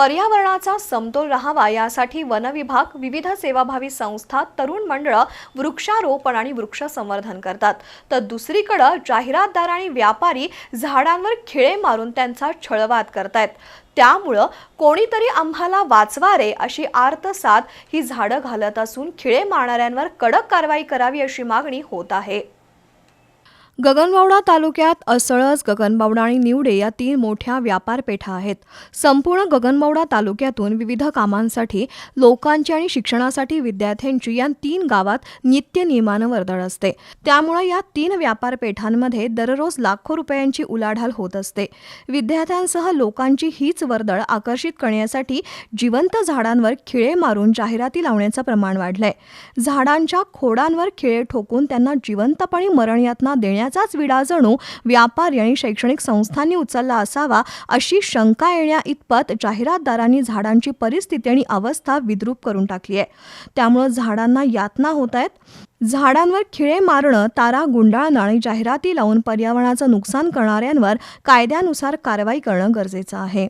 पर्यावरणाचा समतोल राहावा यासाठी वनविभाग विविध सेवाभावी संस्था तरुण मंडळं वृक्षारोपण आणि वृक्ष संवर्धन करतात. तर दुसरीकडं जाहिरातदार आणि व्यापारी झाडांवर खिळे मारून त्यांचा छळवाद करतायत. त्यामुळं कोणीतरी आम्हाला वाचवा रे अशी आर्तसाद ही झाडं घालत असून खिळे मारणाऱ्यांवर कडक कारवाई करावी अशी मागणी होत आहे. गगनबावडा तालुक्यात असळस गगनबावडा आणि निवडे या तीन मोठ्या व्यापारपेठा आहेत. संपूर्ण गगनबावडा तालुक्यातून विविध कामांसाठी लोकांची आणि शिक्षणासाठी विद्यार्थ्यांची या तीन गावात नित्य नियमानं वर्दळ असते. त्यामुळे या तीन व्यापारपेठांमध्ये दररोज लाखो रुपयांची उलाढाल होत असते. विद्यार्थ्यांसह लोकांची हीच वर्दळ आकर्षित करण्यासाठी जिवंत झाडांवर खिळे मारून जाहिराती लावण्याचं प्रमाण वाढलंय. झाडांच्या खोडांवर खिळे ठोकून त्यांना जिवंतपणे मरणयातना देण्याचाच विडा जणू व्यापारी आणि शैक्षणिक संस्थांनी उचलला असावा अशी शंका येण्या इतपत जाहिरातदारांनी झाडांची परिस्थिती आणि अवस्था विद्रूप करून टाकली आहे. त्यामुळं झाडांना यातना होत आहेत. झाडांवर खिळे मारणं तारा गुंडाळणं आणि जाहिराती लावून पर्यावरणाचं नुकसान करणाऱ्यांवर कायद्यानुसार कारवाई करणं गरजेचं आहे.